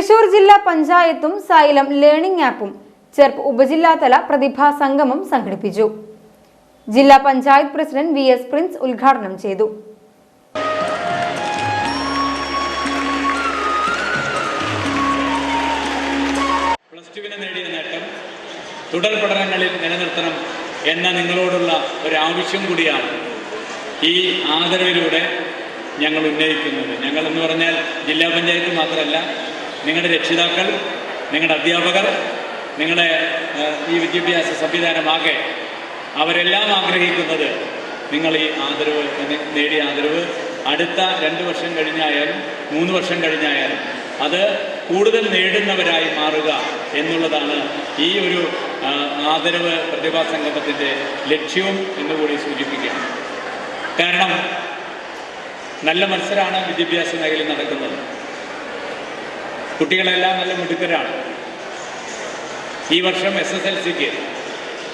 തൃശൂർ ജില്ലാ പഞ്ചായത്തും xylem learning ആപ്പും ചെർപ്പ് ഉപജില്ലാതല പ്രതിഭാ സംഗമം സംഘടിപ്പിച്ചു. ജില്ലാ panchayat president V S Prince ഉദ്ഘാടനം ചെയ്തു. പ്ലസ് നേടിയ തുടർ പഠനങ്ങളിൽ നിലനിർത്തണം എന്ന നിങ്ങളോടുള്ള ഒരാവശ്യം കൂടിയാണ് ഈ ആദരവിലൂടെ ഞങ്ങൾ ഉന്നയിക്കുന്നത്. ഞങ്ങൾ എന്ന് പറഞ്ഞാൽ ജില്ലാ പഞ്ചായത്ത് മാത്രമല്ല നിങ്ങളുടെ രക്ഷിതാക്കൾ നിങ്ങളുടെ അധ്യാപകർ നിങ്ങളുടെ ഈ വിദ്യാഭ്യാസ സംവിധാനമാകെ അവരെല്ലാം ആഗ്രഹിക്കുന്നത് നിങ്ങൾ ഈ ആദരവ് നേടിയ ആദരവ് അടുത്ത രണ്ട് വർഷം കഴിഞ്ഞായാലും മൂന്ന് വർഷം കഴിഞ്ഞായാലും അത് കൂടുതൽ നേടുന്നവരായി മാറുക എന്നുള്ളതാണ് ഈ ഒരു ആദരവ് പ്രതിഭാ സംഗമത്തിന്റെ ലക്ഷ്യവും എന്നുകൂടി സൂചിപ്പിക്കുകയാണ്. കാരണം നല്ല മത്സരമാണ് വിദ്യാഭ്യാസ മേഖലയിൽ നടക്കുന്നത്. കുട്ടികളെല്ലാം നല്ല മിടുക്കരാണ്. ഈ വർഷം എസ് എസ് എൽ സിക്ക്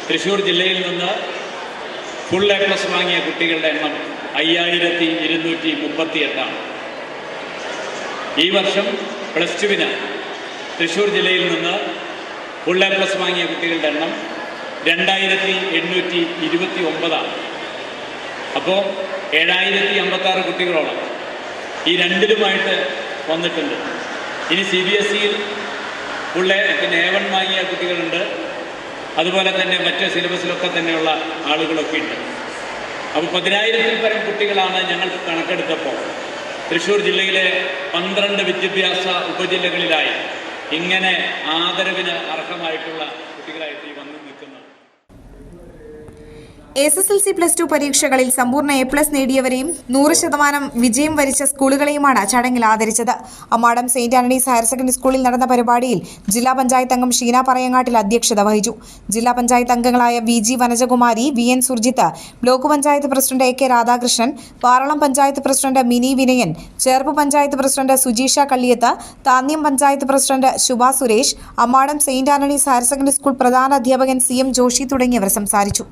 തൃശ്ശൂർ ജില്ലയിൽ നിന്ന് ഫുൾ എ പ്ലസ് വാങ്ങിയ കുട്ടികളുടെ എണ്ണം അയ്യായിരത്തി ഇരുന്നൂറ്റി മുപ്പത്തി എട്ടാണ് ഈ വർഷം പ്ലസ് ടുവിന് തൃശ്ശൂർ ജില്ലയിൽ നിന്ന് ഫുൾ എ പ്ലസ് വാങ്ങിയ കുട്ടികളുടെ എണ്ണം രണ്ടായിരത്തി എണ്ണൂറ്റി ഇരുപത്തി ഒമ്പതാണ് അപ്പോൾ ഏഴായിരത്തി അമ്പത്താറ് കുട്ടികളോളം ഈ രണ്ടിലുമായിട്ട് വന്നിട്ടുണ്ട്. ഇനി സി ബി എസ് സിയിൽ ഉള്ള പിന്നെ എ വാങ്ങിയ കുട്ടികളുണ്ട്. അതുപോലെ തന്നെ മറ്റ് സിലബസിലൊക്കെ തന്നെയുള്ള ആളുകളൊക്കെ ഉണ്ട് അപ്പോൾ പതിനായിരത്തിൽ പരം കുട്ടികളാണ് ഞങ്ങൾ കണക്കെടുത്തപ്പോൾ തൃശ്ശൂർ ജില്ലയിലെ പന്ത്രണ്ട് വിദ്യാഭ്യാസ ഉപജില്ലകളിലായി ഇങ്ങനെ ആദരവിന് അർഹമായിട്ടുള്ള കുട്ടികളായിട്ട് വന്നു നിൽക്കുന്നത്. S S L C plus two പരീക്ഷകളിൽ സമ്പൂർണ എ പ്ലസ് നേടിയവരെയും നൂറ് ശതമാനം വിജയം വരിച്ച സ്കൂളുകളെയുമാണ് ചടങ്ങിൽ ആദരിച്ചത്. Ammadam Saint Antony's higher secondary സ്കൂളിൽ നടന്ന പരിപാടിയിൽ ജില്ലാ പഞ്ചായത്ത് അംഗം ഷീന പറയങ്ങാട്ടിൽ അധ്യക്ഷത വഹിച്ചു. ജില്ലാ പഞ്ചായത്ത് അംഗങ്ങളായ V G Vanajakumari V N Surjith block panchayat president A K Radhakrishnan Paralam panchayat president Mini Vinayan Cherpu panchayat president Sujeesha Kalliyath Thanyam panchayat president Shubha Suresh Ammadam Saint Antony's higher secondary school പ്രധാന അധ്യാപകൻ C M Joshi തുടങ്ങിയവർ സംസാരിച്ചു.